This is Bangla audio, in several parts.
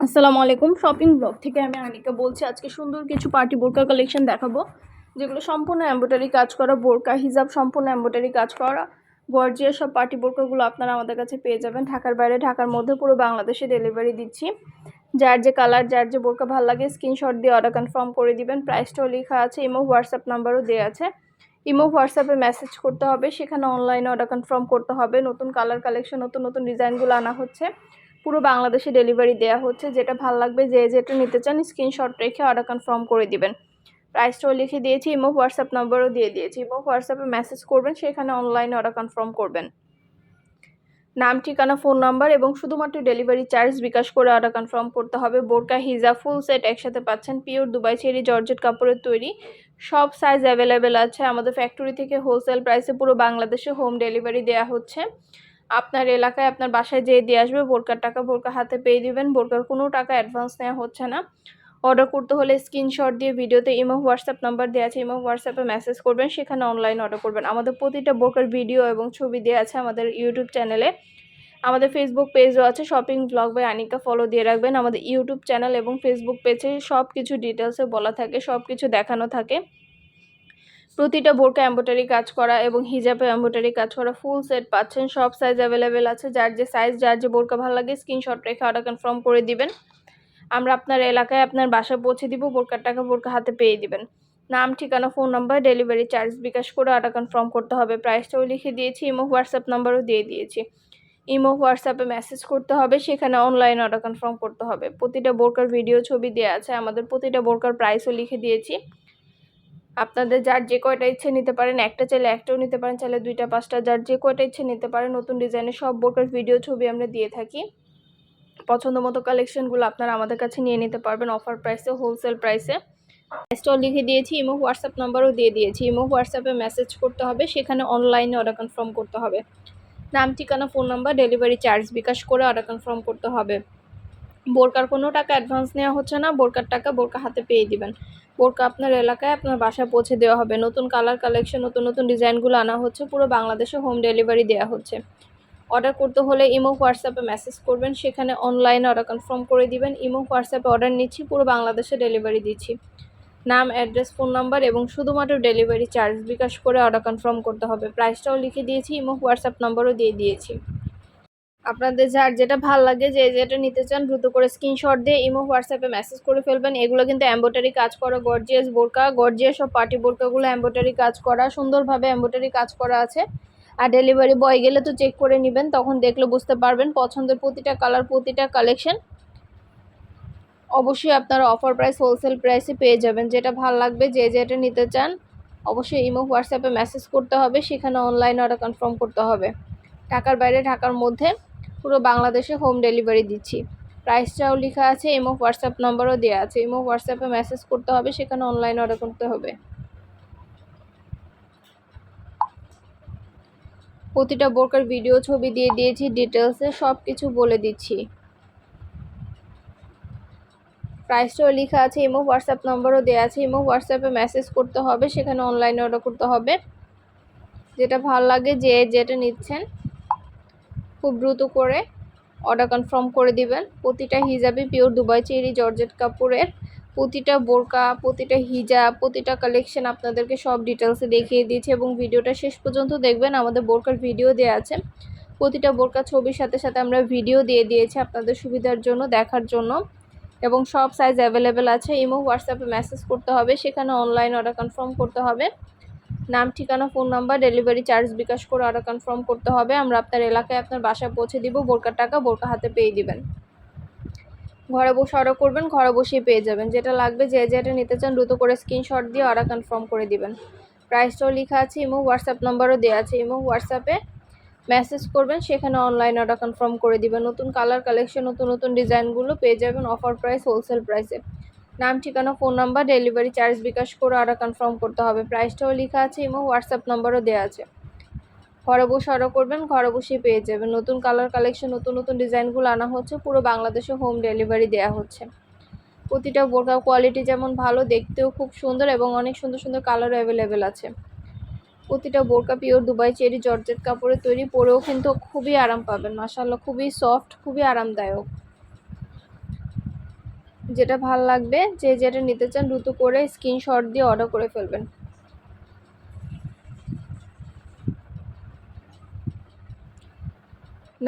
আসসালামু আলাইকুম। শপিং ব্লগ থেকে আমি আনিকা বলছি, আজকে সুন্দর কিছু পার্টি বোরকা কালেকশন দেখাবো, যেগুলো সম্পূর্ণ এম্ব্রয়ডারি কাজ করা, বোরকা, হিজাব সম্পূর্ণ এম্ব্রয়ডারি কাজ করা। গর্জিয়ার সব পার্টি বোরকাগুলো আপনারা আমাদের কাছে পেয়ে যাবেন। ঢাকার বাইরে, ঢাকার মধ্যে পুরো বাংলাদেশে ডেলিভারি দিচ্ছি। যার যে কালার যার যে বোরকা ভালো লাগে স্ক্রিনশট দিয়ে অর্ডার কনফার্ম করে দিবেন। প্রাইসটাও লেখা আছে ইমো হোয়াটসঅ্যাপ নাম্বারও দেওয়া আছে। ইমো হোয়াটসঅ্যাপে মেসেজ করতে হবে, সেখানে অনলাইনে অর্ডার কনফার্ম করতে হবে। নতুন কালার কালেকশন নতুন নতুন ডিজাইনগুলো আনা হচ্ছে। পুরো বাংলাদেশে ডেলিভারি দেওয়া হচ্ছে। যেটা ভালো লাগবে, যে যেটা নিতে চান স্ক্রিনশট রেখে অর্ডার কনফার্ম করে দিবেন। প্রাইসটাও লিখে দিয়েছি ইমো হোয়াটসঅ্যাপ নাম্বারও দিয়ে দিয়েছি। ইমো হোয়াটসঅ্যাপে মেসেজ করবেন, সেখানে অনলাইনে অর্ডার কনফার্ম করবেন। নাম, ঠিকানা ফোন নাম্বার এবং শুধুমাত্র ডেলিভারি চার্জ বিকাশ করে অর্ডার কনফার্ম করতে হবে। বোরকা, হিজা, ফুল সেট একসাথে পাচ্ছেন। পিওর দুবাই চেরি, জর্জেট কাপড়ের তৈরি। সব সাইজ অ্যাভেলেবেল আছে। আমাদের ফ্যাক্টরি থেকে হোলসেল প্রাইসে পুরো বাংলাদেশে হোম ডেলিভারি দেওয়া হচ্ছে। আপনার এলাকায় আপনার বাসায় যেয়ে দিয়ে আসবে, বোরকার টাকা বোরকা হাতে পেয়ে দিবেন, বোরকার কোনো টাকা অ্যাডভান্স নেওয়া হচ্ছে না। অর্ডার করতে হলে স্ক্রিনশট দিয়ে ভিডিওতে ইমো হোয়াটসঅ্যাপ নাম্বার দেওয়া আছে, ইমো হোয়াটসঅ্যাপে মেসেজ করবেন, সেখানে অনলাইন অর্ডার করবেন। আমাদের প্রতিটা বোরকার ভিডিও এবং ছবি দেওয়া আছে আমাদের ইউটিউব চ্যানেলে আমাদের ফেসবুক পেজও আছে shopping blog by Anika follow দিয়ে রাখবেন। আমাদের ইউটিউব চ্যানেল এবং ফেসবুক পেজে সব কিছু ডিটেলসে বলা থাকে সব কিছু দেখানো থাকে। প্রতিটা বোরকা এম্ব্রয়ডারি কাজ করা এবং হিজাবে এম্ব্রয়ডারি কাজ করা ফুল সেট পাচ্ছেন, সব সাইজ অ্যাভেলেবেল আছে। যার যে সাইজ যার যে বোরকা ভালো লাগে স্ক্রিনশট রেখে অর্ডার কনফার্ম করে দিবেন। আমরা আপনার এলাকায় আপনার বাসা পৌঁছে দিব, বোরকার টাকা বোরকা হাতে পেয়ে দিবেন। নাম, ঠিকানা phone number delivery charge bKash করে অর্ডার কনফার্ম করতে হবে। প্রাইসটাও লিখে দিয়েছি ইমো হোয়াটসঅ্যাপ নাম্বারও দিয়ে দিয়েছি। ইমো হোয়াটসঅ্যাপে মেসেজ করতে হবে, সেখানে অনলাইন অর্ডার কনফার্ম করতে হবে। প্রতিটা বোরকার ভিডিও ছবি দেওয়া আছে, আমাদের প্রতিটা বোরকার প্রাইসও লিখে দিয়েছি। আপনাদের যার যে কয়টা ইচ্ছে নিতে পারেন, একটা চাইলে একটাও নিতে পারেন, চাইলে দুইটা, পাঁচটা, যার যে কয়টা ইচ্ছে নিতে পারেন, নতুন ডিজাইনের সব বোরকার ভিডিও ছবি আমরা দিয়ে থাকি। পছন্দ মতো কালেকশনগুলো আপনারা আমাদের কাছে নিয়ে নিতে পারবেন অফার প্রাইসে হোলসেল প্রাইসে। স্টল লিখে দিয়েছি, ইমো, হোয়াটসঅ্যাপ নাম্বারও দিয়ে দিয়েছি। ইমো, হোয়াটসঅ্যাপে মেসেজ করতে হবে, সেখানে অনলাইনে অর্ডার কনফার্ম করতে হবে। নাম, ঠিকানা phone number delivery charge bKash করে অর্ডার কনফার্ম করতে হবে। বোরকার কোনো টাকা অ্যাডভান্স নেওয়া হচ্ছে না, বোরকার টাকা বোরকা হাতে পেয়ে দিবেন। বোরকা আপনার এলাকায় আপনার বাসায় পৌঁছে দেওয়া হবে। নতুন কালার কালেকশন নতুন নতুন ডিজাইনগুলো আনা হচ্ছে, পুরো বাংলাদেশে হোম ডেলিভারি দেওয়া হচ্ছে। অর্ডার করতে হলে ইমো হোয়াটসঅ্যাপে মেসেজ করবেন, সেখানে অনলাইনে অর্ডার কনফার্ম করে দিবেন। ইমো হোয়াটসঅ্যাপে অর্ডার নিচ্ছি, পুরো বাংলাদেশে ডেলিভারি দিচ্ছি। নাম অ্যাড্রেস ফোন নাম্বার এবং শুধুমাত্র ডেলিভারি চার্জ বিকাশ করে অর্ডার কনফার্ম করতে হবে। প্রাইসটাও লিখে দিয়েছি, ইমো হোয়াটসঅ্যাপ নাম্বারও দিয়ে দিয়েছি। আপনাদের যার যেটা ভালো লাগে, যে যেটা নিতে চান দ্রুত করে স্ক্রিনশট দিয়ে ইমো হোয়াটসঅ্যাপে মেসেজ করে ফেলবেন। এগুলো কিন্তু এম্ব্রয়ডারি কাজ করা গর্জিয়াস বোরকা। গর্জিয়াস সব পার্টি বোরকাগুলো এম্ব্রয়ডারি কাজ করা, সুন্দরভাবে এম্ব্রয়ডারি কাজ করা আছে। আর ডেলিভারি বয় গেলে তো চেক করে নেবেন, তখন দেখলে বুঝতে পারবেন পছন্দের প্রতিটা কালার প্রতিটা কালেকশন অবশ্যই আপনারা অফার প্রাইস হোলসেল প্রাইসে পেয়ে যাবেন। যেটা ভালো লাগবে, যে যেটা নিতে চান, অবশ্যই ইমো হোয়াটসঅ্যাপে মেসেজ করতে হবে। সেখানে অনলাইন অর্ডার কনফার্ম করতে হবে। ঢাকার বাইরে, ঢাকার মধ্যে। পুরো বাংলাদেশে হোম ডেলিভারি দিচ্ছি। প্রাইসটাও লেখা আছে ইমো হোয়াটসঅ্যাপ নম্বরও দেওয়া আছে। ইমো হোয়াটসঅ্যাপে মেসেজ করতে হবে, সেখানে অনলাইন অর্ডার করতে হবে। প্রতিটা বোরকার ভিডিও ছবি দিয়ে দিয়েছি ডিটেলসে সব কিছু বলে দিচ্ছি। প্রাইসটাও লেখা আছে ইমো হোয়াটসঅ্যাপ নম্বরও দেওয়া আছে। ইমো হোয়াটসঅ্যাপে মেসেজ করতে হবে, সেখানে অনলাইনে অর্ডার করতে হবে। যেটা ভালো লাগে, যে যেটা নিচ্ছেন। খুব দ্রুত করে অর্ডার কনফার্ম করে দিবেন। প্রতিটা হিজাবে পিওর দুবাই চেরি, জর্জেট কাপড়ের প্রতিটা বোরকা, প্রতিটা হিজাব, প্রতিটা কালেকশন আপনাদেরকে সব ডিটেলসে দেখিয়ে দিয়েছি এবং ভিডিওটা শেষ পর্যন্ত দেখবেন। আমাদের বোরকার ভিডিও দেওয়া আছে। প্রতিটা বোরকা ছবির সাথে সাথে আমরা ভিডিও দিয়ে দিয়েছি আপনাদের সুবিধার জন্য, দেখার জন্য। এবং সব সাইজ অ্যাভেলেবেল আছে। ইমো হোয়াটসঅ্যাপে মেসেজ করতে হবে। সেখানে অনলাইন অর্ডার কনফার্ম করতে হবে। নাম, ঠিকানা, phone number, delivery charge bKash করে অর্ডার কনফার্ম করতে হবে। আমরা আপনার এলাকায় আপনার বাসায় পৌঁছে দিব। বোরকার টাকা বোরকা হাতে পেয়ে দিবেন। ঘরে বসে অর্ডার করবেন, ঘরে বসেই পেয়ে যাবেন। যেটা লাগবে, যে যেটা নিতে চান দ্রুত করে স্ক্রিনশট দিয়ে অর্ডার কনফার্ম করে দিবেন। প্রাইসটাও লেখা আছে, ইমো হোয়াটসঅ্যাপ নাম্বারও দেওয়া আছে। ইমো হোয়াটসঅ্যাপে মেসেজ করবেন, সেখানে অনলাইন অর্ডার কনফার্ম করে দিবেন। নতুন কালার কালেকশন নতুন নতুন ডিজাইনগুলো পেয়ে যাবেন অফার প্রাইস হোলসেল প্রাইসে নাম, ঠিকানা, phone number, delivery charge bKash করে অর্ডার কনফার্ম করতে হবে। প্রাইসটাও লেখা আছে, এবং হোয়াটসঅ্যাপ নাম্বারও দেওয়া আছে। ঘরে বসে অর্ডার করবেন, ঘরে বসেই পেয়ে যাবেন। নতুন কালার কালেকশন নতুন নতুন ডিজাইনগুলো আনা হচ্ছে, পুরো বাংলাদেশে হোম ডেলিভারি দেওয়া হচ্ছে। প্রতিটা বোরকা কোয়ালিটি যেমন ভালো, দেখতেও খুব সুন্দর, এবং অনেক সুন্দর সুন্দর কালারও অ্যাভেলেবেল আছে। প্রতিটা বোরকা পিওর দুবাই চেরি জর্জেট কাপড়ে তৈরি, পরেও কিন্তু খুবই আরাম পাবেন। মাসাল্লাহ খুবই সফট খুবই আরামদায়ক। যেটা ভালো লাগবে, যে যেটা নিতে চান দ্রুত করে স্ক্রিনশট দিয়ে অর্ডার করে ফেলবেন।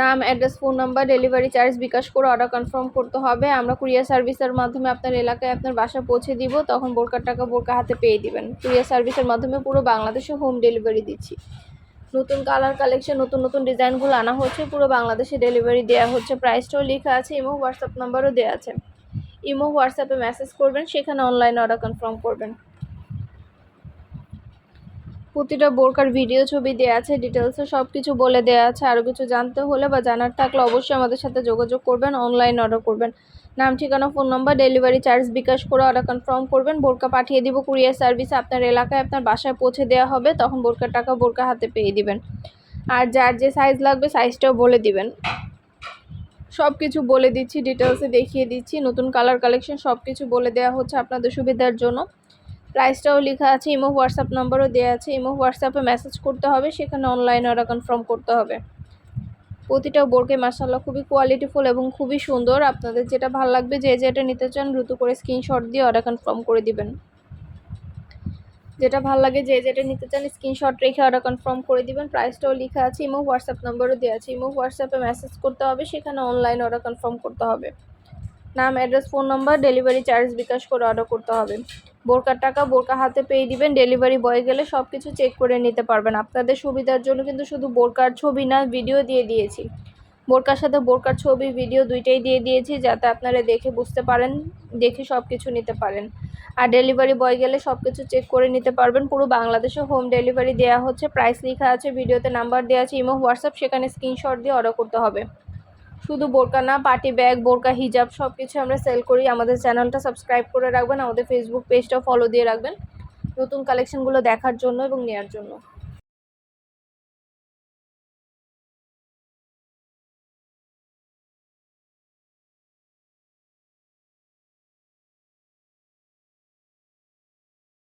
নাম address phone number delivery charge bKash করে অর্ডার কনফার্ম করতে হবে। আমরা কুরিয়ার সার্ভিসের মাধ্যমে আপনার এলাকায় আপনার বাসা পৌঁছে দিব, তখন বোরকার টাকা বোরকা হাতে পেয়ে দিবেন। কুরিয়ার সার্ভিসের মাধ্যমে পুরো বাংলাদেশে হোম ডেলিভারি দিচ্ছি। নতুন কালার কালেকশন নতুন নতুন ডিজাইনগুলো আনা হচ্ছে, পুরো বাংলাদেশে ডেলিভারি দেওয়া হচ্ছে। প্রাইসটাও লেখা আছে এবং হোয়াটসঅ্যাপ নাম্বারও দেওয়া আছে। ইমো, হোয়াটসঅ্যাপে মেসেজ করবেন, সেখানে অনলাইন অর্ডার কনফার্ম করবেন। প্রতিটা বোরকার ভিডিও ছবি দেওয়া আছে ডিটেলসে সব কিছু বলে দেওয়া আছে। আরও কিছু জানতে হলে বা জানার থাকলে অবশ্যই আমাদের সাথে যোগাযোগ করবেন অনলাইন অর্ডার করবেন। নাম, ঠিকানা phone number delivery charge bKash করে অর্ডার কনফার্ম করবেন। বোরকা পাঠিয়ে দিব কুরিয়ার সার্ভিসে আপনার এলাকায় আপনার বাসায় পৌঁছে দেওয়া হবে, তখন বোরকার টাকা বোরকা হাতে পেয়ে দিবেন। আর যার যে সাইজ লাগবে সাইজটাও বলে দিবেন। সব কিছু বলে দিচ্ছি ডিটেলসে দেখিয়ে দিচ্ছি, নতুন কালার কালেকশন সব কিছু বলে দেওয়া হচ্ছে আপনাদের সুবিধার জন্য। প্রাইসটাও লেখা আছে ইমো হোয়াটসঅ্যাপ নাম্বারও দেওয়া আছে ইমো হোয়াটসঅ্যাপে মেসেজ করতে হবে, সেখানে অনলাইন অর্ডার কনফার্ম করতে হবে। প্রতিটা বোরকে মাসাল্লাহ খুবই কোয়ালিটিফুল এবং খুবই সুন্দর। আপনাদের যেটা ভালো লাগবে, যে যেটা নিতে চান, দ্রুত করে স্ক্রিনশট দিয়ে অর্ডার কনফার্ম করে দিবেন। যেটা ভালো লাগে যে যেটা নিতে চান স্ক্রিনশট রেখে অর্ডার কনফার্ম করে দিবেন। প্রাইসটাও লেখা আছে, ইমো হোয়াটসঅ্যাপ নাম্বারও দেওয়া আছে। ইমো হোয়াটসঅ্যাপে মেসেজ করতে হবে, সেখানে অনলাইন অর্ডার কনফার্ম করতে হবে। নাম address phone number delivery charge bKash করে অর্ডার করতে হবে। বোরকার টাকা বোরকা হাতে পেয়ে দিবেন ডেলিভারি বয় গেলে সব কিছু চেক করে নিতে পারবেন। আপনাদের সুবিধার জন্য কিন্তু শুধু বোরকার ছবি না ভিডিও দিয়ে দিয়েছি। বোরকার সাথে বোরকার ছবি ভিডিও দুইটাই দিয়ে দিয়েছি, যাতে আপনারা দেখে বুঝতে পারেন দেখে সব কিছু নিতে পারেন। আর ডেলিভারি বয় গেলে সব কিছু চেক করে নিতে পারবেন। পুরো বাংলাদেশে হোম ডেলিভারি দেওয়া হচ্ছে প্রাইস লেখা আছে, ভিডিওতে নাম্বার দেওয়া আছে ইমো হোয়াটসঅ্যাপ সেখানে স্ক্রিনশট দিয়ে অর্ডার করতে হবে। শুধু বোরকা না পার্টি ব্যাগ বোরকা হিজাব সব কিছু আমরা সেল করি। আমাদের চ্যানেলটা সাবস্ক্রাইব করে রাখবেন, আমাদের ফেসবুক পেজটা ফলো দিয়ে রাখবেন। নতুন কালেকশনগুলো দেখার জন্য এবং নেওয়ার জন্য।